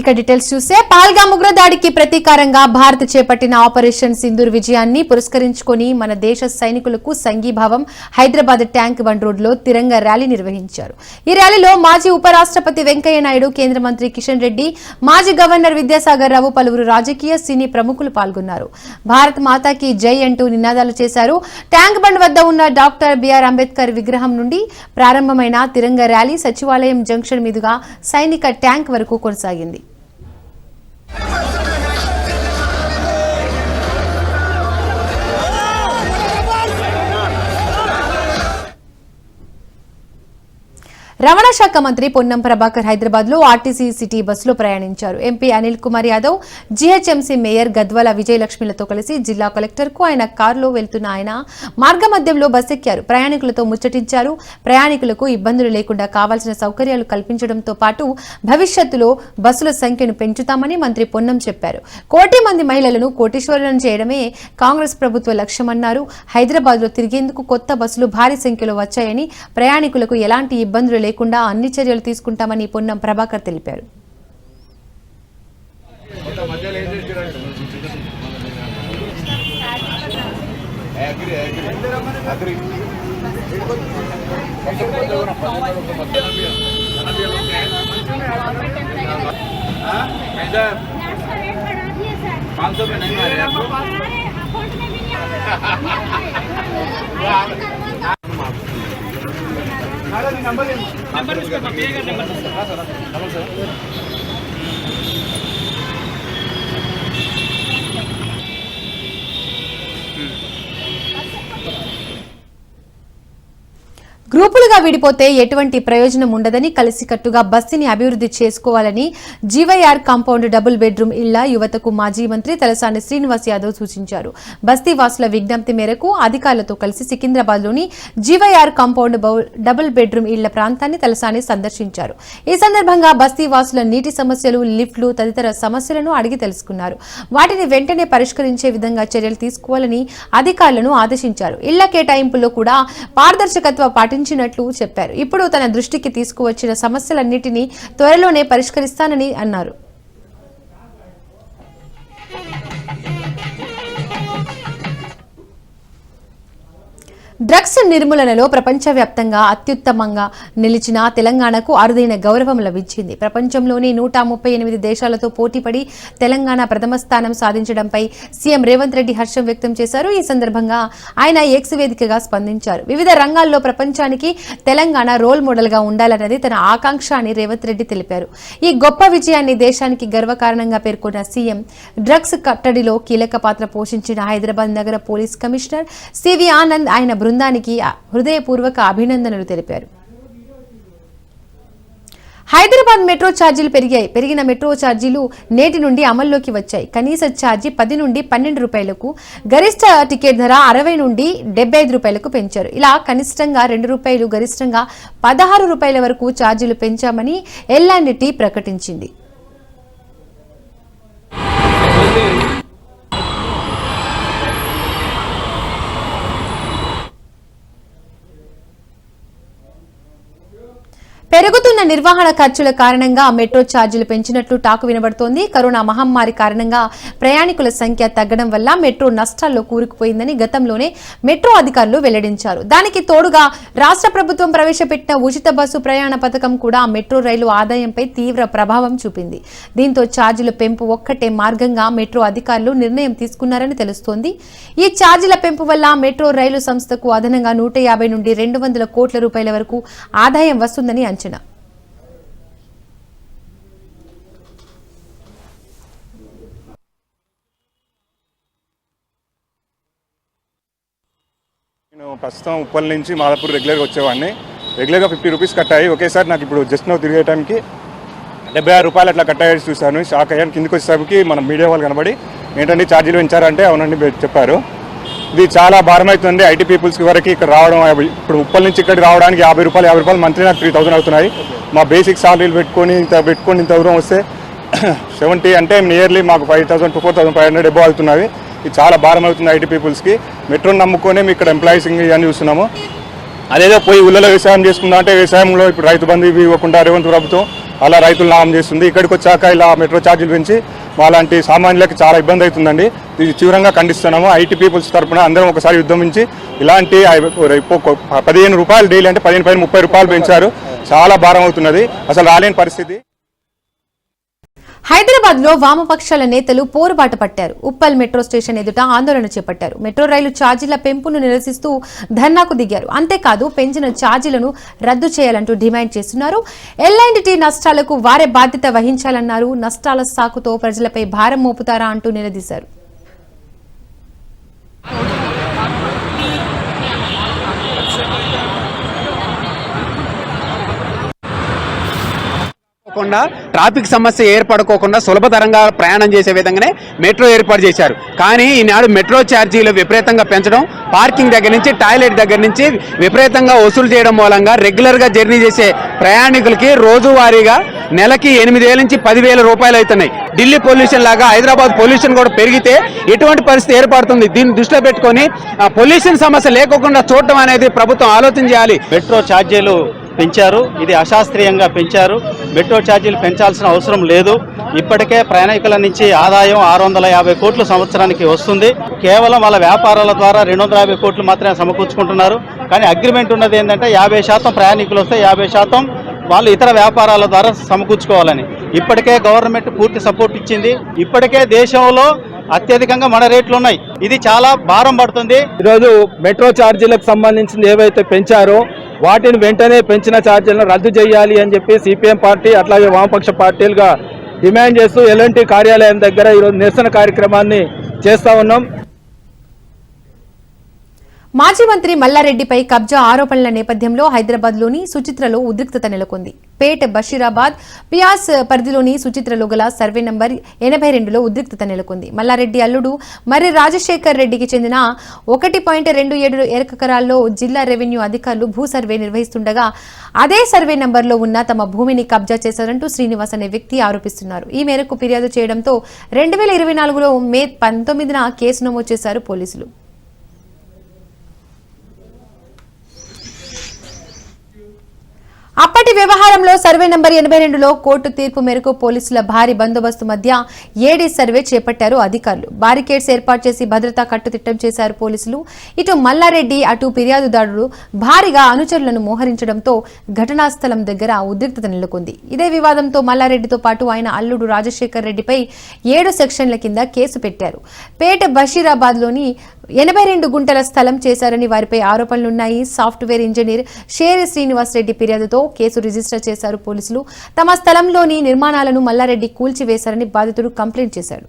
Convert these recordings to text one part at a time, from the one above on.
ఇక డీటెయిల్స్ చూస్తే పాల్గా ఉగ్ర దాడికి ప్రతీకారంగా భారత్ చేపట్టిన ఆపరేషన్ సింధూర్ విజయాన్ని పురస్కరించుకొని మన దేశ సైనికులకు సంఘీభావం హైదరాబాద్ ట్యాంక్ బండ్ రోడ్లో తిరంగ ర్యాలీ నిర్వహించారు. ఈ ర్యాలీలో మాజీ ఉపరాష్ట్రపతి వెంకయ్య నాయుడు కేంద్ర మంత్రి కిషన్ రెడ్డి మాజీ గవర్నర్ విద్యాసాగర్ రావు పలువురు రాజకీయ సినీ ప్రముఖులు పాల్గొన్నారు. భారత్ మాతాకి జై అంటూ నినాదాలు చేశారు. ట్యాంక్ బండ్ వద్ద ఉన్న డాక్టర్ బిఆర్ అంబేద్కర్ విగ్రహం నుండి ప్రారంభమైన తిరంగ ర్యాలీ సచివాలయం జంక్షన్ మీదుగా సైనిక ట్యాంక్ వరకు కొనసాగింది. Yeah. రవాణా శాఖ మంత్రి పొన్నం ప్రభాకర్ హైదరాబాద్లో ఆర్టీసీ సిటీ బస్సులో ప్రయాణించారు. MP Anil Kumar Yadav GHMC mayor Gadwala విజయలక్ష్మిలతో కలిసి జిల్లా కలెక్టర్కు ఆయన కారులో వెళ్తున్న ఆయన మార్గమధ్యంలో బస్ ఎక్కారు ప్రయాణికులతో ముచ్చటించారు. ప్రయాణికులకు ఇబ్బందులు లేకుండా కావాల్సిన సౌకర్యాలు కల్పించడంతో పాటు భవిష్యత్తులో బస్సుల సంఖ్యను పెంచుతామని మంత్రి పొన్నం చెప్పారు. కోటి మంది మహిళలను కోటీశ్వరులను చేయడమే కాంగ్రెస్ ప్రభుత్వ లక్ష్యమన్నారు. హైదరాబాద్లో తిరిగేందుకు కొత్త బస్సులు భారీ సంఖ్యలో వచ్చాయని ప్రయాణికులకు ఎలాంటి ఇబ్బందులు లేకుండా అన్ని చర్యలు తీసుకుంటామని పొన్నం ప్రభాకర్ తెలిపారు पाँच सौ में नहीं मारे आपको నెంబర్ నెంబర్ తీసుకోండి గ్రూపులుగా విడిపోతే ఎటువంటి ప్రయోజనం ఉండదని కలిసికట్టుగా బస్తీని అభివృద్ధి చేసుకోవాలని జీవైఆర్ కాంపౌండ్ డబుల్ బెడ్రూమ్ ఇళ్ళ యువతకు మాజీ మంత్రి తలసాని శ్రీనివాస్ యాదవ్ సూచించారు. బస్తీ వాసుల విజ్ఞప్తి మేరకు అధికారులతో కలిసి సికింద్రాబాద్లోని జీవైఆర్ కాంపౌండ్ డబుల్ బెడ్రూమ్ ఇళ్ళ ప్రాంతాన్ని తలసాని సందర్శించారు. ఈ సందర్భంగా బస్తీ వాసుల నీటి సమస్యలు లిఫ్ట్లు తదితర సమస్యలను అడిగి తెలుసుకున్నారు. వాటిని వెంటనే పరిష్కరించే విధంగా చర్యలు తీసుకోవాలని అధికారులను ఆదేశించారు. ఇళ్ళ కేటాయింపులో కూడా పారదర్శకత్వ పాటించినట్లు చెప్పారు. ఇప్పుడు తన దృష్టికి తీసుకువచ్చిన సమస్యలన్నిటినీ త్వరలోనే పరిష్కరిస్తానని అన్నారు. డ్రగ్స్ నిర్మూలనలో ప్రపంచవ్యాప్తంగా అత్యుత్తమంగా నిలిచిన తెలంగాణకు అరుదైన గౌరవం లభించింది. ప్రపంచంలోని నూట ముప్పై ఎనిమిది దేశాలతో పోటీపడి తెలంగాణ ప్రథమ స్థానం సాధించడంపై సీఎం రేవంత్ రెడ్డి హర్షం వ్యక్తం చేశారు. ఈ సందర్భంగా ఆయన ఎక్స్ వేదికగా స్పందించారు. వివిధ రంగాల్లో ప్రపంచానికి తెలంగాణ రోల్ మోడల్గా ఉండాలన్నది తన ఆకాంక్ష అని రేవంత్ రెడ్డి తెలిపారు. ఈ గొప్ప విజయాన్ని దేశానికి గర్వకారణంగా పేర్కొన్న సీఎం డ్రగ్స్ కట్టడిలో కీలక పాత్ర పోషించిన హైదరాబాద్ నగర పోలీస్ కమిషనర్ సివి ఆనంద్ ఆయన బృందానికి హృదయపూర్వక అభినందనలు తెలిపారు. హైదరాబాద్ మెట్రో ఛార్జీలు పెరిగాయి. పెరిగిన మెట్రో ఛార్జీలు నేటి నుండి అమల్లోకి వచ్చాయి. కనీస ఛార్జీ పది నుండి పన్నెండు రూపాయలకు గరిష్ట టికెట్ ధర అరవై నుండి డెబ్బై ఐదు రూపాయలకు పెంచారు. ఇలా కనిష్టంగా రెండు రూపాయలు గరిష్టంగా పదహారు రూపాయల వరకు ఛార్జీలు పెంచామని ఎల్ అండ్ టీ ప్రకటించింది. పెరుగుతున్న నిర్వహణ ఖర్చుల కారణంగా మెట్రో ఛార్జీలు పెంచినట్లు టాకు వినబడుతోంది. కరోనా మహమ్మారి కారణంగా ప్రయాణికుల సంఖ్య తగ్గడం వల్ల మెట్రో నష్టాల్లో కూరుకుపోయిందని గతంలోనే మెట్రో అధికారులు వెల్లడించారు. దానికి తోడుగా రాష్ట్ర ప్రభుత్వం ప్రవేశపెట్టిన ఉచిత బస్సు ప్రయాణ పథకం కూడా మెట్రో రైలు ఆదాయంపై తీవ్ర ప్రభావం చూపింది. దీంతో ఛార్జీల పెంపు ఒక్కటే మార్గంగా మెట్రో అధికారులు నిర్ణయం తీసుకున్నారని తెలుస్తోంది. ఈ ఛార్జీల పెంపు వల్ల మెట్రో రైలు సంస్థకు అదనంగా నూట యాభై నుండి రెండు వందల కోట్ల రూపాయల వరకు ఆదాయం వస్తుందని అంచనా నేను ప్రస్తుతం ఉప్పల్ నుంచి మాదాపూర్ రెగ్యులర్గా వచ్చేవాడిని. రెగ్యులర్గా ఫిఫ్టీ రూపీస్ కట్టాయి. ఒకేసారి నాకు ఇప్పుడు జస్ట్ నో తిరిగే టైంకి డెబ్బై ఆరు రూపాయలు అట్లా కట్టాయి చూశాను. షాక్ అయ్యాను. కిందికి వచ్చేసరికి మన మీడియా వాళ్ళు కనబడి ఏంటంటే ఛార్జీలు పెంచారంటే? అవునండి మీరు చెప్పారు. ఇది చాలా భారం అవుతుంది ఐటీ పీపుల్స్కి వరకు ఇక్కడ రావడం ఇప్పుడు ఉప్పల్ నుంచి ఇక్కడికి రావడానికి యాభై రూపాయలు యాభై రూపాయలు మంత్లీ నాకు త్రీ థౌసండ్ అవుతున్నాయి. మా బేసిక్ సాలరీలు పెట్టుకొని ఇంత పెట్టుకొని ఇంత దూరం వస్తే సెవెంటీ అంటే నియర్లీ మాకు five thousand to four thousand five hundred above అవుతున్నవి ఇది చాలా భారం అవుతుంది ఐటీ పీపుల్స్కి మెట్రోని నమ్ముకొని మేము ఇక్కడ ఎంప్లాయీస్ ఇవన్నీ చూస్తున్నాము. అదేదో పోయి ఊళ్ళలో వ్యవసాయం చేసుకుందా అంటే వ్యవసాయంలో ఇప్పుడు రైతు బంధు ఇవి ఇవ్వకుండా రేవంత్ ప్రభుత్వం అలా రైతులు నామం చేస్తుంది. ఇక్కడికి వచ్చాక ఇలా మెట్రో ఛార్జీలు పెంచి మాలాంటి సామాన్యులకి చాలా ఇబ్బంది అవుతుందండి. ఇది తీవ్రంగా ఖండిస్తున్నాము. ఐటీ పీపుల్స్ తరపున అందరం ఒకసారి ఉద్యమించి ఇలాంటి పదిహేను రూపాయలు డైలీ అంటే పదిహేను పైన ముప్పై రూపాయలు పెంచారు. చాలా భారం అవుతున్నది. అసలు రాలేని పరిస్థితి. హైదరాబాద్లో వామపక్షాల నేతలు పోరుబాట పట్టారు. ఉప్పల్ మెట్రో స్టేషన్ ఎదుట ఆందోళన చేపట్టారు. మెట్రో రైలు ఛార్జీల పెంపును నిరసిస్తూ ధర్నాకు దిగారు. అంతేకాదు పెంచిన ఛార్జీలను రద్దు చేయాలంటూ డిమాండ్ చేస్తున్నారు. ఎల్ఐండిటీ నష్టాలకు వారే బాధ్యత వహించాలన్నారు. నష్టాల సాకుతో ప్రజలపై భారం మోపుతారా అంటూ నిలదీశారు. కాకుండా ట్రాఫిక్ సమస్య ఏర్పడుకోకుండా సులభతరంగా ప్రయాణం చేసే విధంగానే మెట్రో ఏర్పాటు చేశారు. కానీ ఈనాడు మెట్రో ఛార్జీలు విపరీతంగా పెంచడం పార్కింగ్ దగ్గర నుంచి టాయిలెట్ దగ్గర నుంచి విపరీతంగా వసూలు చేయడం మూలంగా రెగ్యులర్గా జర్నీ చేసే ప్రయాణికులకి రోజువారీగా నెలకి ఎనిమిది వేల నుంచి పదివేల రూపాయలు అవుతున్నాయి. ఢిల్లీ పొల్యూషన్ లాగా హైదరాబాద్ పొల్యూషన్ కూడా పెరిగితే ఎటువంటి పరిస్థితి ఏర్పడుతుంది. దీన్ని దృష్టిలో పెట్టుకొని పొల్యూషన్ సమస్య లేకోకుండా చూడటం అనేది ప్రభుత్వం ఆలోచన చేయాలి. మెట్రో ఛార్జీలు పెంచారు. ఇది అశాస్త్రీయంగా పెంచారు. మెట్రో ఛార్జీలు పెంచాల్సిన అవసరం లేదు. ఇప్పటికే ప్రయాణికుల నుంచి ఆదాయం ఆరు వందల యాభై కోట్లు సంవత్సరానికి వస్తుంది. కేవలం వాళ్ళ వ్యాపారాల ద్వారా రెండు వందల యాభై కోట్లు మాత్రమే సమకూర్చుకుంటున్నారు. కానీ అగ్రిమెంట్ ఉన్నది ఏంటంటే యాభై శాతం ప్రయాణికులు వస్తే యాభై శాతం వాళ్ళు ఇతర వ్యాపారాల ద్వారా సమకూర్చుకోవాలని. ఇప్పటికే గవర్నమెంట్ పూర్తి సపోర్ట్ ఇచ్చింది. ఇప్పటికే దేశంలో అత్యధికంగా మన రేట్లు ఉన్నాయి. ఇది చాలా భారం పడుతుంది. ఈరోజు మెట్రో ఛార్జీలకు సంబంధించింది ఏవైతే పెంచారో వాటిని వెంటనే పెంచిన ఛార్జీలను రద్దు చేయాలి అని చెప్పి సిపిఎం పార్టీ అట్లాగే వామపక్ష పార్టీలుగా డిమాండ్ చేస్తూ ఎల్ఎన్టీ కార్యాలయం దగ్గర ఈరోజు నిరసన కార్యక్రమాన్ని చేస్తా ఉన్నాం. మాజీ మంత్రి మల్లారెడ్డిపై కబ్జా ఆరోపణల నేపథ్యంలో హైదరాబాద్లోని సుచిత్రలో ఉద్రిక్తత నెలకొంది. పేట్ బషీరాబాద్ పియాస్ పరిధిలోని సుచిత్రలో గల సర్వే నంబర్ ఎనభై రెండులో ఉద్రిక్తత నెలకొంది. మల్లారెడ్డి అల్లుడు మరి రాజశేఖర్ రెడ్డికి చెందిన ఒకటి పాయింట్ రెండు ఏడు ఎకరాల్లో జిల్లా రెవెన్యూ అధికారులు భూ సర్వే నిర్వహిస్తుండగా అదే సర్వే నంబర్లో ఉన్న తమ భూమిని కబ్జా చేశారంటూ శ్రీనివాస్ అనే వ్యక్తి ఆరోపిస్తున్నారు. ఈ మేరకు ఫిర్యాదు చేయడంతో రెండు వేల ఇరవై నాలుగులో మే పంతొమ్మిదిన కేసు నమోదు చేశారు పోలీసులు. ആ అప్పటి వ్యవహారంలో సర్వే నంబర్ ఎనభై రెండులో కోర్టు తీర్పు మేరకు పోలీసుల భారీ బందోబస్తు మధ్య ఏడీ సర్వే చేపట్టారు అధికారులు. బారికేడ్స్ ఏర్పాటు చేసి భద్రతా కట్టుదిట్టం చేశారు పోలీసులు. ఇటు మల్లారెడ్డి అటు ఫిర్యాదుదారుడు భారీగా అనుచరులను మోహరించడంతో ఘటనా స్థలం దగ్గర ఉద్రిక్తత నెలకొంది. ఇదే వివాదంతో మల్లారెడ్డితో పాటు ఆయన అల్లుడు రాజశేఖర్ రెడ్డిపై ఏడు సెక్షన్ల కింద కేసు పెట్టారు. పేట బషీరాబాద్లోని ఎనభై రెండు గుంటల స్థలం చేశారని వారిపై ఆరోపణలున్నాయి. సాఫ్ట్వేర్ ఇంజనీర్ షేరి శ్రీనివాస్ రెడ్డి ఫిర్యాదుతో కేసు రిజిస్టర్ చేశారు పోలీసులు. తమ స్థలంలోని నిర్మాణాలను మల్లారెడ్డి కూల్చివేశారని బాధితుడు కంప్లైంట్ చేశాడు.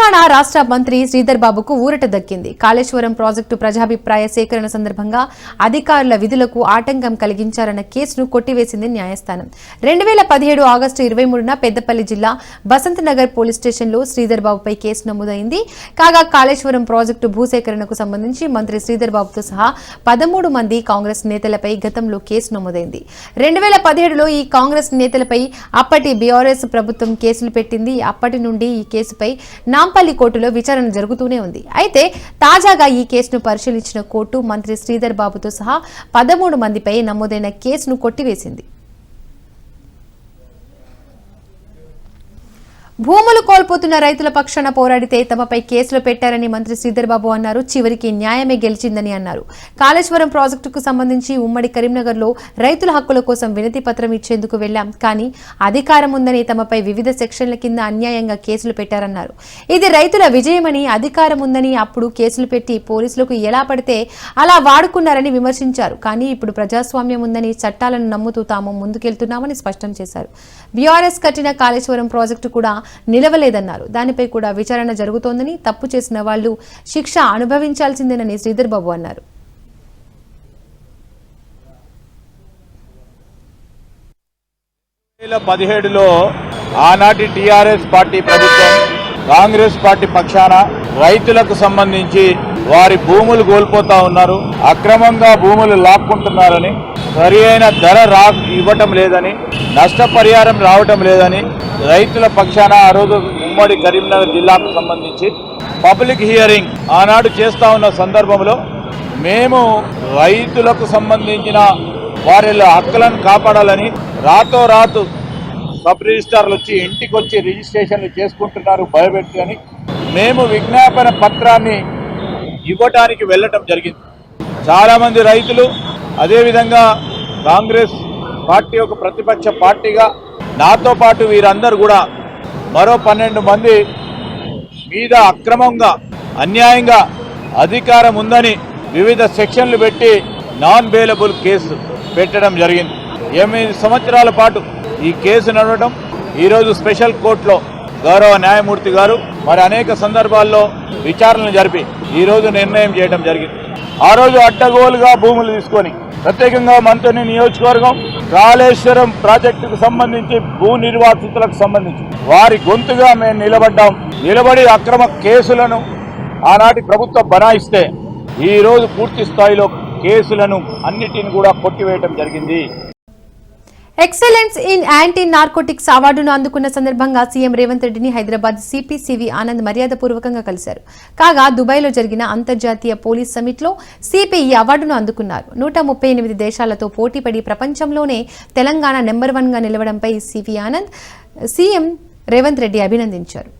తెలంగాణ రాష్ట్ర మంత్రి శ్రీధర్ బాబుకు ఊరట దక్కింది. కాళేశ్వరం ప్రాజెక్టు ప్రజాభిప్రాయ సేకరణ సందర్భంగా అధికారుల విధులకు ఆటంకం కలిగించారన్న కేసును కొట్టివేసింది న్యాయస్థానం. రెండు వేల పదిహేడు ఆగస్టు ఇరవై మూడున పెద్దపల్లి జిల్లా బసంత్ నగర్ పోలీస్ స్టేషన్లో శ్రీధర్ బాబుపై కేసు నమోదైంది. కాగా కాళేశ్వరం ప్రాజెక్టు భూసేకరణకు సంబంధించి మంత్రి శ్రీధర్ బాబుతో సహా పదమూడు మంది కాంగ్రెస్ నేతలపై గతంలో కేసు నమోదైంది. రెండు వేల పదిహేడులో ఈ కాంగ్రెస్ నేతలపై అప్పటి బీఆర్ఎస్ ప్రభుత్వం కేసులు పెట్టింది. అప్పటి నుండి ఈ కేసుపై నాంపల్లి కోర్టులో విచారణ జరుగుతూనే ఉంది. అయితే తాజాగా ఈ కేసును పరిశీలించిన కోర్టు మంత్రి శ్రీధర్ బాబుతో సహా పదమూడు మందిపై నమోదైన కేసును కొట్టివేసింది. భూములు కోల్పోతున్న రైతుల పక్షాన పోరాడితే తమపై కేసులు పెట్టారని మంత్రి శ్రీధర్ బాబు అన్నారు. చివరికి న్యాయమే గెలిచిందని అన్నారు. కాళేశ్వరం ప్రాజెక్టుకు సంబంధించి ఉమ్మడి కరీంనగర్లో రైతుల హక్కుల కోసం వినతి పత్రం ఇచ్చేందుకు వెళ్ళాం కానీ అధికారం ఉందని తమపై వివిధ సెక్షన్ల కింద అన్యాయంగా కేసులు పెట్టారన్నారు. ఇది రైతుల విజయమని అధికారం ఉందని అప్పుడు కేసులు పెట్టి పోలీసులకు ఎలా పడితే అలా వాడుకున్నారని విమర్శించారు. కానీ ఇప్పుడు ప్రజాస్వామ్యం ఉందని చట్టాలను నమ్ముతూ తాము ముందుకెళ్తున్నామని స్పష్టం చేశారు. బీఆర్ఎస్ కట్టిన కాళేశ్వరం ప్రాజెక్టు కూడా నిలవలేదన్నారు. దానిపై కూడా విచారణ జరుగుతోందని తప్పు చేసిన వాళ్ళు శిక్ష అనుభవించాల్సిందేనని శ్రీధర్ బాబు అన్నారు. వేల పదిహేడులో ఆనాటి టిఆర్ఎస్ పార్టీ ప్రభుత్వం కాంగ్రెస్ పార్టీ పక్షాన రైతులకు సంబంధించి వారి భూములు కోల్పోతా ఉన్నారు. అక్రమంగా భూములు లాక్కుంటున్నారని సరి అయిన ధర రా ఇవ్వటం లేదని నష్టపరిహారం రావటం లేదని రైతుల పక్షాన ఆ రోజు ఉమ్మడి కరీంనగర్ జిల్లాకు సంబంధించి పబ్లిక్ హియరింగ్ ఆనాడు చేస్తూ ఉన్న సందర్భంలో మేము రైతులకు సంబంధించిన వారి హక్కులను కాపాడాలని రాతో రాతు సబ్ రిజిస్టార్లు వచ్చి ఇంటికి వచ్చి రిజిస్ట్రేషన్లు చేసుకుంటున్నారు భయపెట్టి అని మేము విజ్ఞాపన పత్రాన్ని ఇవ్వటానికి వెళ్ళటం జరిగింది. చాలామంది రైతులు అదేవిధంగా కాంగ్రెస్ పార్టీ ఒక ప్రతిపక్ష పార్టీగా నాతో పాటు వీరందరూ కూడా మరో పన్నెండు మంది మీద అక్రమంగా అన్యాయంగా అధికారం ఉందని వివిధ సెక్షన్లు పెట్టి నాన్ బెయిలబుల్ కేసు పెట్టడం జరిగింది. ఎనిమిది సంవత్సరాల పాటు ఈ కేసు నడవడం ఈరోజు స్పెషల్ కోర్టులో గౌరవ న్యాయమూర్తి గారు మరి అనేక సందర్భాల్లో విచారణలు జరిపి ఈరోజు నిర్ణయం చేయడం జరిగింది. ఆ రోజు అడ్డగోలుగా భూములు తీసుకొని ప్రత్యేకంగా మంత్రి నియోజకవర్గం కాళేశ్వరం ప్రాజెక్టుకు సంబంధించి భూ నిర్వాసితులకు సంబంధించి వారి గొంతుగా మేము నిలబడ్డాం. నిలబడి అక్రమ కేసులను ఆనాటి ప్రభుత్వం బనాయిస్తే ఈరోజు పూర్తి స్థాయిలో కేసులను అన్నిటిని కూడా కొట్టివేయటం జరిగింది. ఎక్సలెన్స్ ఇన్ యాంటీ నార్కోటిక్స్ అవార్డును అందుకున్న సందర్భంగా సీఎం రేవంత్ రెడ్డిని హైదరాబాద్ సిపిసివి ఆనంద్ మర్యాదపూర్వకంగా కలిశారు. కాగా దుబాయ్లో జరిగిన అంతర్జాతీయ పోలీస్ సమిట్లో సిపి ఈ అవార్డును అందుకున్నారు. నూట ముప్పై ఎనిమిది దేశాలతో పోటీపడి ప్రపంచంలోనే తెలంగాణ నెంబర్ వన్గా నిలవడంపై C V Anand CM Revanth Reddy అభినందించారు.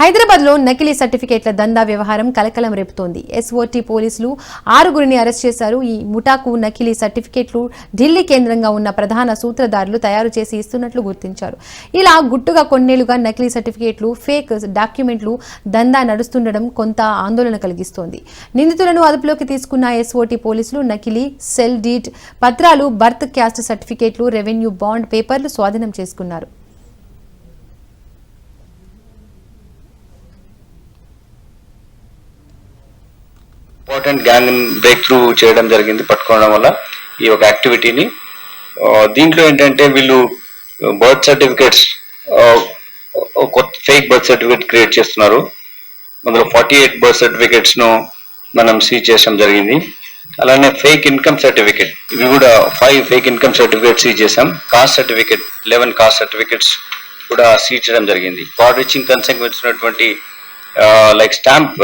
హైదరాబాద్లో నకిలీ సర్టిఫికేట్ల దందా వ్యవహారం కలకలం రేపుతోంది. ఎస్ఓటీ పోలీసులు ఆరుగురిని అరెస్ట్ చేశారు. ఈ ముఠాకు నకిలీ సర్టిఫికేట్లు ఢిల్లీ కేంద్రంగా ఉన్న ప్రధాన సూత్రధారులు తయారు చేసి ఇస్తున్నట్లు గుర్తించారు. ఇలా గుట్టుగా కొన్నేళ్ళుగా నకిలీ సర్టిఫికేట్లు ఫేక్ డాక్యుమెంట్లు దందా నడుస్తుండడం కొంత ఆందోళన కలిగిస్తోంది. నిందితులను అదుపులోకి తీసుకున్న ఎస్ఓటీ పోలీసులు నకిలీ సెల్ డీట్ పత్రాలు బర్త్ క్యాస్ట్ సర్టిఫికేట్లు రెవెన్యూ బాండ్ పేపర్లు స్వాధీనం చేసుకున్నారు. ఇంపార్టెంట్ గ్యాంగ్ బ్రేక్ త్రూ చేయడం జరిగింది పట్టుకోవడం వల్ల ఈ యొక్క యాక్టివిటీని దీంట్లో ఏంటంటే వీళ్ళు బర్త్ సర్టిఫికేట్స్ కొత్త ఫేక్ బర్త్ సర్టిఫికేట్ క్రియేట్ చేస్తున్నారు. అందులో ఫార్టీ ఎయిట్ బర్త్ సర్టిఫికేట్స్ను మనం సీజ్ చేయడం జరిగింది. అలానే ఫేక్ ఇన్కమ్ సర్టిఫికేట్ ఇవి కూడా five fake income certificate seize చేసాం. Caste certificate eleven caste certificates కూడా సీజ్ చేయడం జరిగింది. ఫ్రాడ్ రిచింగ్ కన్సెక్వెన్స్ ఉన్నటువంటి like stamp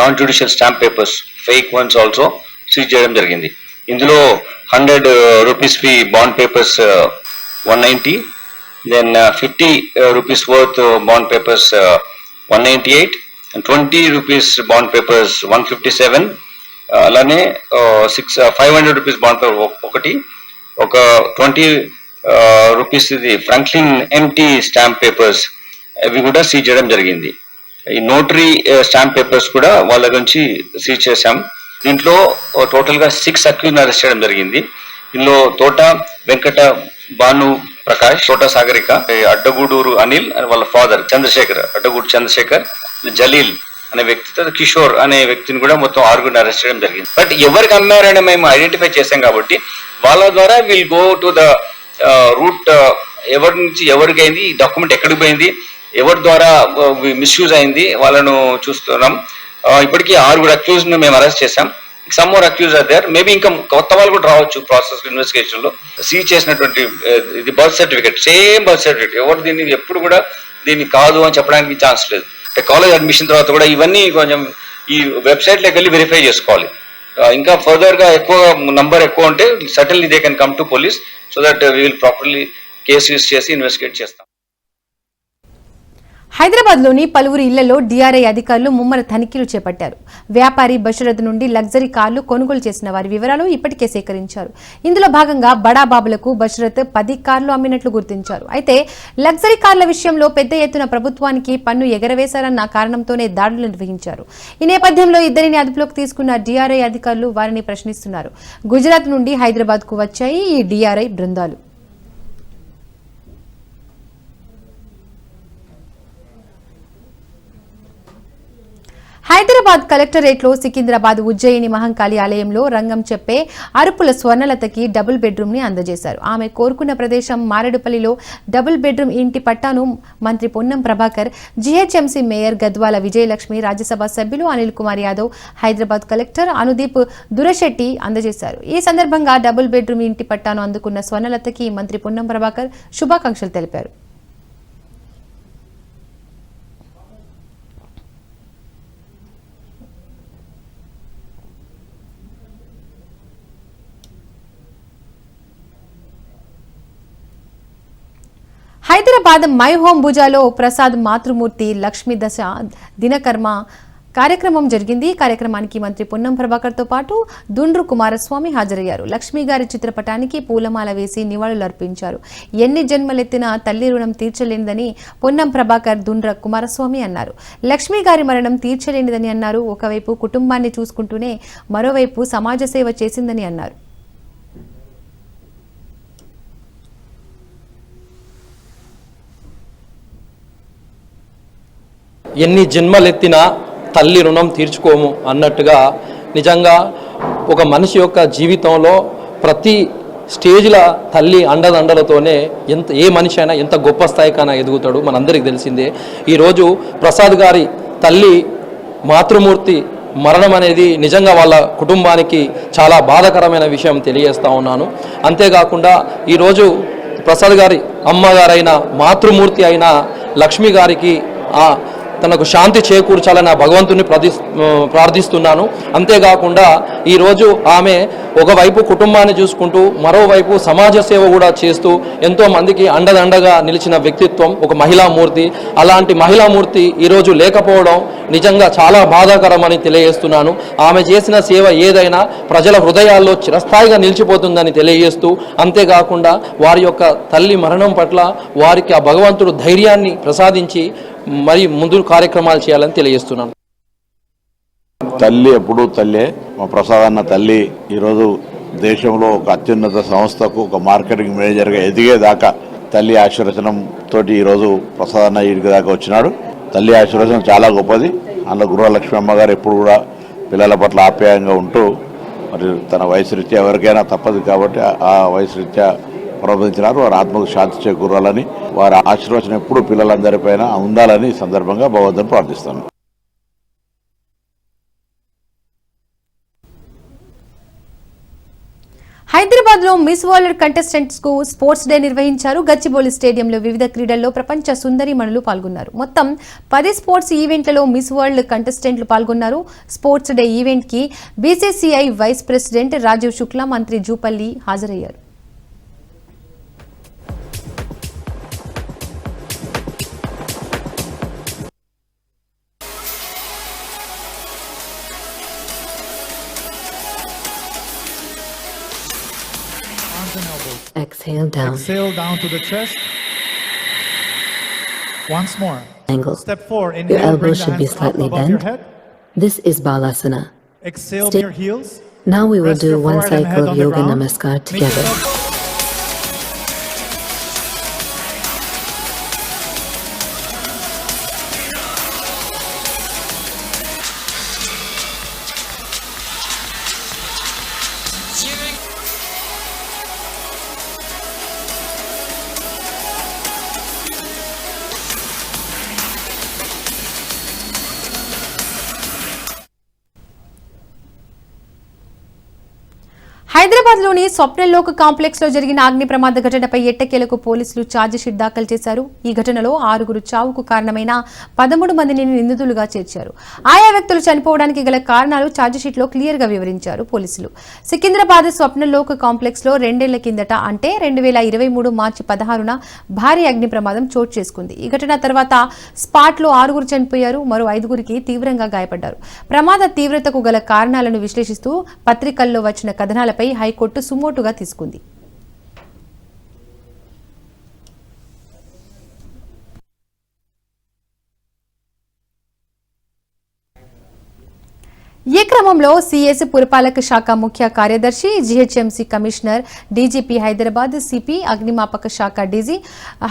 non judicial stamp papers fake ones also seize చేయడం జరిగింది. ఇందులో hundred rupees fee bond papers one ninety then fifty rupees worth bond papers one ninety eight twenty rupees bond papers one fifty seven అలానే six five hundred rupees bond paper ఒకటి ఒక twenty rupees ఇది Franklin empty stamp papers అవి కూడా seize చేయడం జరిగింది. ఈ notary stamp papers కూడా వాళ్ళ నుంచి సీజ్ చేశాం. దీంట్లో టోటల్గా సిక్స్ అక్యూజ్ అరెస్ట్ చేయడం జరిగింది. ఇందులో తోట వెంకట భాను ప్రకాష్ తోట సాగరిక అడ్డగూడూరు అనిల్ అని వాళ్ళ ఫాదర్ చంద్రశేఖర్ అడ్డగూడు చంద్రశేఖర్ జలీల్ అనే వ్యక్తి తర్వాత కిషోర్ అనే వ్యక్తిని కూడా మొత్తం ఆరుగురిని అరెస్ట్ చేయడం జరిగింది. బట్ ఎవరికి అమ్మారని మేము ఐడెంటిఫై చేశాం కాబట్టి వాళ్ళ ద్వారా will go to the root ఎవరి నుంచి ఎవరికి అయింది ఈ డాక్యుమెంట్ ఎక్కడికి పోయింది ఎవరి ద్వారా మిస్యూజ్ అయింది వాళ్ళను చూస్తున్నాం. ఇప్పటికీ ఆరుగురు అక్యూజ్ను మేము అరెస్ట్ చేశాం. Some more accused are there maybe ఇంకా కొత్త వాళ్ళు కూడా రావచ్చు ప్రాసెస్ ఇన్వెస్టిగేషన్లో. సీజ్ చేసినటువంటి ఇది birth certificate same birth certificate ఎవరు దీన్ని ఎప్పుడు కూడా దీన్ని కాదు అని చెప్పడానికి ఛాన్స్ లేదు. అంటే కాలేజ్ అడ్మిషన్ తర్వాత కూడా ఇవన్నీ కొంచెం ఈ వెబ్సైట్లోకి వెళ్ళి వెరిఫై చేసుకోవాలి. ఇంకా ఫర్దర్గా ఎక్కువ నంబర్ ఎక్కువ ఉంటే suddenly they can come to police so that we will properly case use చేసి ఇన్వెస్టిగేట్ చేస్తాం. హైదరాబాద్లోని పలువురు ఇళ్ళలో డీఆర్ఐ అధికారులు ముమ్మర తనిఖీలు చేపట్టారు. వ్యాపారి బషరత్ నుండి లగ్జరీ కార్లు కొనుగోలు చేసిన వారి వివరాలు ఇప్పటికే సేకరించారు. ఇందులో భాగంగా బడాబాబులకు బషరత్ పది కార్లు అమ్మినట్లు గుర్తించారు. అయితే లగ్జరీ కార్ల విషయంలో పెద్ద ఎత్తున ప్రభుత్వానికి పన్ను ఎగరవేశారన్న కారణంతోనే దాడులు నిర్వహించారు. ఈ నేపథ్యంలో ఇద్దరిని అదుపులోకి తీసుకున్న డీఆర్ఐ అధికారులు వారిని ప్రశ్నిస్తున్నారు. గుజరాత్ నుండి హైదరాబాద్కు వచ్చాయి ఈ డీఆర్ఐ బృందాలు. హైదరాబాద్ కలెక్టరేట్లో సికింద్రాబాద్ ఉజ్జయిని మహంకాళి ఆలయంలో రంగం చెప్పే అరుపుల స్వర్ణలతకి డబుల్ బెడ్రూమ్ని అందజేశారు. ఆమె కోరుకున్న ప్రదేశం మారేడుపల్లిలో డబుల్ బెడ్రూమ్ ఇంటి పట్టాను మంత్రి పొన్నం ప్రభాకర్ జీహెచ్ఎంసీ మేయర్ గద్వాల విజయలక్ష్మి రాజ్యసభ సభ్యులు అనిల్ కుమార్ యాదవ్ హైదరాబాద్ కలెక్టర్ అనుదీప్ దురశెట్టి అందజేశారు. ఈ సందర్భంగా డబుల్ బెడ్రూమ్ ఇంటి పట్టాను అందుకున్న స్వర్ణలతకి మంత్రి పొన్నం ప్రభాకర్ శుభాకాంక్షలు తెలిపారు. హైదరాబాద్ మై హోమ్ భుజాలో ప్రసాద్ మాతృమూర్తి లక్ష్మీ దశ దినకర్మ కార్యక్రమం జరిగింది. కార్యక్రమానికి మంత్రి పొన్నం ప్రభాకర్తో పాటు దుండ్రు కుమారస్వామి హాజరయ్యారు. లక్ష్మీ గారి చిత్రపటానికి పూలమాల వేసి నివాళులర్పించారు ఎన్ని జన్మలెత్తినా తల్లి రుణం తీర్చలేనిదని పొన్నం ప్రభాకర్ దుండ్ర కుమారస్వామి అన్నారు. లక్ష్మీ గారి మరణం తీర్చలేనిదని అన్నారు. ఒకవైపు కుటుంబాన్ని చూసుకుంటూనే మరోవైపు సమాజ సేవ చేసిందని అన్నారు. ఎన్ని జన్మలెత్తినా తల్లి రుణం తీర్చుకోము అన్నట్టుగా నిజంగా ఒక మనిషి యొక్క జీవితంలో ప్రతి స్టేజ్ల తల్లి అండదండలతోనే ఎంత ఏ మనిషి అయినా ఎంత గొప్ప స్థాయికైనా ఎదుగుతాడు మనందరికీ తెలిసిందే. ఈరోజు ప్రసాద్ గారి తల్లి మాతృమూర్తి మరణం అనేది నిజంగా వాళ్ళ కుటుంబానికి చాలా బాధాకరమైన విషయం తెలియజేస్తూ ఉన్నాను. అంతేకాకుండా ఈరోజు ప్రసాద్ గారి అమ్మగారైన మాతృమూర్తి అయిన లక్ష్మి గారికి ఆ తనకు శాంతి చేకూర్చాలని ఆ భగవంతుని ప్రతి ప్రార్థిస్తున్నాను. అంతేకాకుండా ఈరోజు ఆమె ఒకవైపు కుటుంబాన్ని చూసుకుంటూ మరోవైపు సమాజ సేవ కూడా చేస్తూ ఎంతో మందికి అండదండగా నిలిచిన వ్యక్తిత్వం ఒక మహిళామూర్తి అలాంటి మహిళామూర్తి ఈరోజు లేకపోవడం నిజంగా చాలా బాధాకరమని తెలియజేస్తున్నాను. ఆమె చేసిన సేవ ఏదైనా ప్రజల హృదయాల్లో చిరస్థాయిగా నిలిచిపోతుందని తెలియజేస్తూ అంతేకాకుండా వారి యొక్క తల్లి మరణం పట్ల వారికి ఆ భగవంతుడు ధైర్యాన్ని ప్రసాదించి మరి ముందు కార్యక్రమాలు చేయాలని తెలియజేస్తున్నాను. తల్లి ఎప్పుడూ తల్లే. మా ప్రసాద్ అన్న తల్లి ఈరోజు దేశంలో ఒక అత్యున్నత సంస్థకు ఒక మార్కెటింగ్ మేనేజర్గా ఎదిగేదాకా తల్లి ఆశీర్వచనం తోటి ఈరోజు ప్రసాద్ అన్న ఇడికి దాకా వచ్చినాడు. తల్లి ఆశీర్వచనం చాలా గొప్పది. అందులో గృహలక్ష్మి అమ్మగారు ఎప్పుడు కూడా పిల్లల పట్ల ఆప్యాయంగా ఉంటూ మరి తన వయసు రీత్యా ఎవరికైనా తప్పదు కాబట్టి ఆ వయసు రీత్యా ప్రబోధించినారు వారి ఆత్మకు శాంతి చేకూరాలని వారి ఆశీర్వచనం ఎప్పుడు పిల్లలందరిపైన ఉండాలని సందర్భంగా భగవంతుని ప్రార్థిస్తాను హైదరాబాద్లో మిస్ వరల్డ్ కంటెస్టెంట్స్కు స్పోర్ట్స్ డే నిర్వహించారు. గచ్చిబౌలి స్టేడియంలో వివిధ క్రీడల్లో ప్రపంచ సుందరిమణులు పాల్గొన్నారు. మొత్తం పది స్పోర్ట్స్ ఈవెంట్లలో మిస్ వరల్డ్ కంటెస్టెంట్లు పాల్గొన్నారు. స్పోర్ట్స్ డే ఈవెంట్కి BCCI vice president Rajeev Shukla మంత్రి జూపల్లి హాజరయ్యారు. Exhale down. Exhale down to the chest. Once more. Angle. Step four. Your Inhale, bring elbows should be slightly bent. This is Balasana. Exhale Stay- near heels. Now we will Rest do one cycle of Yoga ground. Namaskar together. హైదరాబాద్లోని స్వప్నలోక్ కాంప్లెక్స్లో జరిగిన అగ్ని ప్రమాద ఘటనపై ఎట్టకేలకు పోలీసులు chargesheet దాఖలు చేశారు. ఈ ఘటనలో ఆరుగురు చావుకు కారణమైన పదమూడు మందిని నిందితులుగా చేర్చారు. ఆయా వ్యక్తులు చనిపోవడానికి గల కారణాలు ఛార్జిషీట్లో క్లియర్గా వివరించారు పోలీసులు. సికింద్రాబాద్ స్వప్నలోక్ కాంప్లెక్స్లో రెండేళ్ళ కిందట అంటే రెండు వేల ఇరవై మూడు మార్చి పదహారున భారీ అగ్ని ప్రమాదం చోటు చేసుకుంది. ఈ ఘటన తర్వాత స్పాట్లో ఆరుగురు చనిపోయారు మరో ఐదుగురికి తీవ్రంగా గాయపడ్డారు. ప్రమాద తీవ్రతకు గల కారణాలను విశ్లేషిస్తూ పత్రికల్లో వచ్చిన కథనాలపై హైకోర్టు సుమోటుగా తీసుకుంది. క్రమంలో సిఎస్ పురపాలక శాఖ ముఖ్య కార్యదర్శి GHMC commissioner DGP Hyderabad CP అగ్నిమాపక శాఖ డీజీ.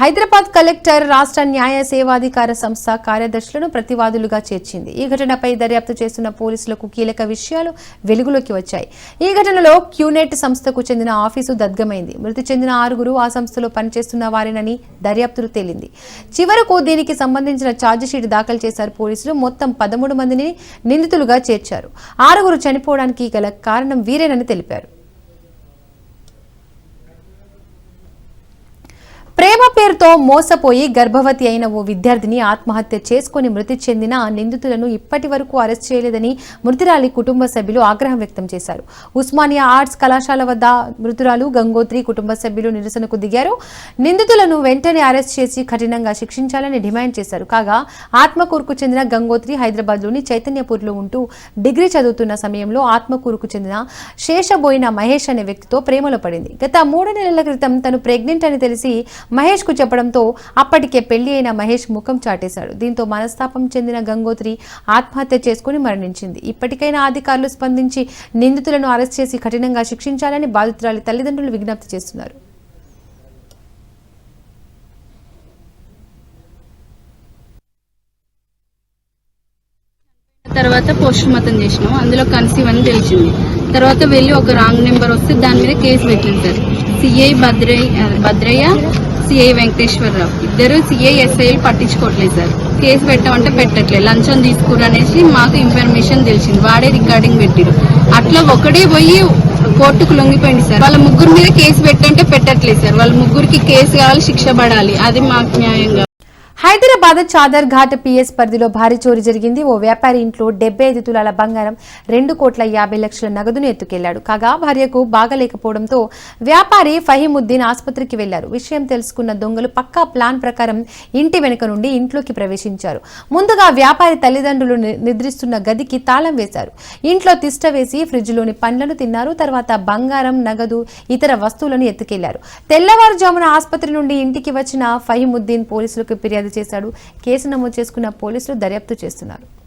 హైదరాబాద్ కలెక్టర్ రాష్ట్ర న్యాయ సేవాధికార సంస్థ కార్యదర్శులను ప్రతివాదులుగా చేర్చింది. ఈ ఘటనపై దర్యాప్తు చేస్తున్న పోలీసులకు కీలక విషయాలు వెలుగులోకి వచ్చాయి. ఈ ఘటనలో క్యూనెట్ సంస్థకు చెందిన ఆఫీసు దద్గమైంది. మృతి చెందిన ఆరుగురు ఆ సంస్థలో పనిచేస్తున్న వారేనని దర్యాప్తులు తేలింది. చివరకు దీనికి సంబంధించిన ఛార్జిషీట్ దాఖలు చేశారు పోలీసులు. మొత్తం పదమూడు మందిని నిందితులుగా చేర్చారు. ఆరుగురు చనిపోవడానికి గల కారణం వీరేనని తెలిపారు. ప్రేమ పేరుతో మోసపోయి గర్భవతి అయిన ఓ విద్యార్థిని ఆత్మహత్య చేసుకుని మృతి చెందిన నిందితులను ఇప్పటి వరకు అరెస్ట్ చేయలేదని మృతురాలి కుటుంబ సభ్యులు ఆగ్రహం వ్యక్తం చేశారు. ఉస్మానియా ఆర్ట్స్ కళాశాల వద్ద మృతురాలు గంగోత్రి కుటుంబ సభ్యులు నిరసనకు దిగారు. నిందితులను వెంటనే అరెస్ట్ చేసి కఠినంగా శిక్షించాలని డిమాండ్ చేశారు. కాగా ఆత్మకూరుకు చెందిన గంగోత్రి హైదరాబాద్లోని చైతన్యపూర్లో ఉంటూ డిగ్రీ చదువుతున్న సమయంలో ఆత్మకూరుకు చెందిన శేషబోయిన మహేష్ అనే వ్యక్తితో ప్రేమలో పడింది. గత మూడు నెలల క్రితం తను ప్రెగ్నెంట్ అని తెలిసి మహేష్కు చెప్పడంతో అప్పటికే పెళ్ళి అయిన మహేష్ ముఖం చాటేశాడు. దీంతో మనస్తాపం చెందిన గంగోత్రి ఆత్మహత్య చేసుకుని మరణించింది. ఇప్పటికైనా అధికారులు స్పందించి నిందితులను అరెస్ట్ చేసి కఠినంగా శిక్షించాలని బాధితురాలి తల్లిదండ్రులు విజ్ఞప్తి చేస్తున్నారు. తర్వాత పోస్టుమార్టం చేసినాం. అందులో కన్సీవ్ అని తెలిసింది. తర్వాత వెళ్ళి ఒక రాంగ్ నెంబర్ వస్తే దాని మీద కేసు పెట్టింది sir. CI Bhadraiah Bhadraiah CI Venkateswara Rao. ఇద్దరు సిఐ ఎస్ఐలు పట్టించుకోవట్లేదు సార్. కేసు పెట్టమంటే పెట్టట్లేదు. లంచం తీసుకురు అనేసి మాకు ఇన్ఫర్మేషన్ తెలిసింది. వాడే రికార్డింగ్ పెట్టిరు. అట్లా ఒకడే పోయి కోర్టుకు లొంగిపోయింది సార్. వాళ్ళ ముగ్గురు మీద కేసు పెట్టంటే పెట్టట్లేదు సార్. వాళ్ళ ముగ్గురికి కేసు కావాలి శిక్ష పడాలి. అది మాకు న్యాయంగా హైదరాబాద్ చాదర్ ఘాట్ పిఎస్ పరిధిలో భారీ చోరీ జరిగింది. ఓ వ్యాపారి ఇంట్లో డెబ్బై ఐదు తులాల బంగారం రెండు కోట్ల యాభై లక్షల నగదును ఎత్తుకెళ్ళాడు. కాగా భార్యకు బాగలేకపోవడంతో వ్యాపారి ఫహీముద్దీన్ ఆసుపత్రికి వెళ్ళారు. విషయం తెలుసుకున్న దొంగలు పక్కా ప్లాన్ ప్రకారం ఇంటి వెనుక నుండి ఇంట్లోకి ప్రవేశించారు. ముందుగా వ్యాపారి తల్లిదండ్రులు ని- నిద్రిస్తున్న గదికి తాళం వేశారు. ఇంట్లో తిష్ట వేసి ఫ్రిడ్జ్లోని పండ్లను తిన్నారు. తర్వాత బంగారం నగదు ఇతర వస్తువులను ఎత్తుకెళ్ళారు. తెల్లవారుజామున ఆసుపత్రి నుండి ఇంటికి వచ్చిన ఫహీముద్దీన్ పోలీసులకు ఫిర్యాదు చేశాడు. కేసు నమోదు చేసుకున్న పోలీసులు దర్యాప్తు చేస్తున్నారు.